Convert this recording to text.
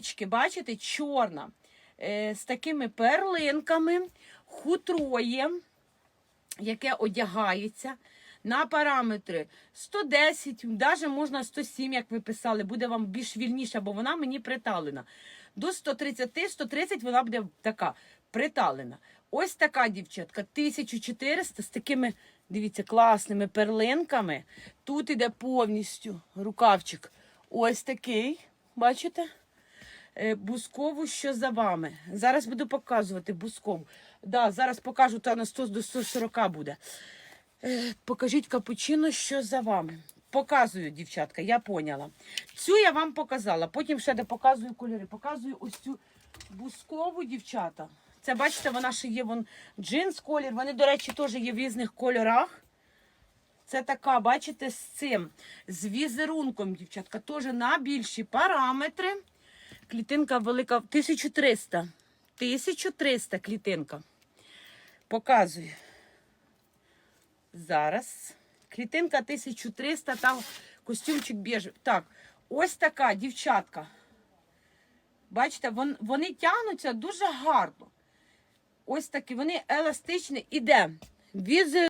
Маєчки, бачите, чорна, е, з такими перлинками, хутро є, яке одягається. На параметри 110, навіть можна 107, як ви писали, буде вам більш вільніша, бо вона мені приталена. До 130, 130 вона буде така приталена. Ось така дівчатка, 1400 з такими, дивіться, класними перлинками. Тут іде повністю рукавчик. Ось такий, бачите? Е, Бускову, що за вами. Зараз буду показувати бускову. Да, зараз покажу, та на 100 до 140 буде. Е, Покажіть капучино, що за вами. Показую, дівчатка, я поняла. Цю я вам показала. Потім ще де показую кольори. Показую ось цю бускову, дівчата. Це бачите, вона ще є вон джинс колір. Вони, до речі, теж є в різних кольорах. Це така, бачите, з цим, з візерунком, дівчатка, теж на більші параметри. Клітинка велика 1300. 1300 клітинка. Показую. Зараз. Клітинка 1300, там костюмчик біжевий. Так, ось така дівчатка. Бачите, вон, вони тягнуться дуже гарно. Ось такі, вони еластичні. Іде. Візер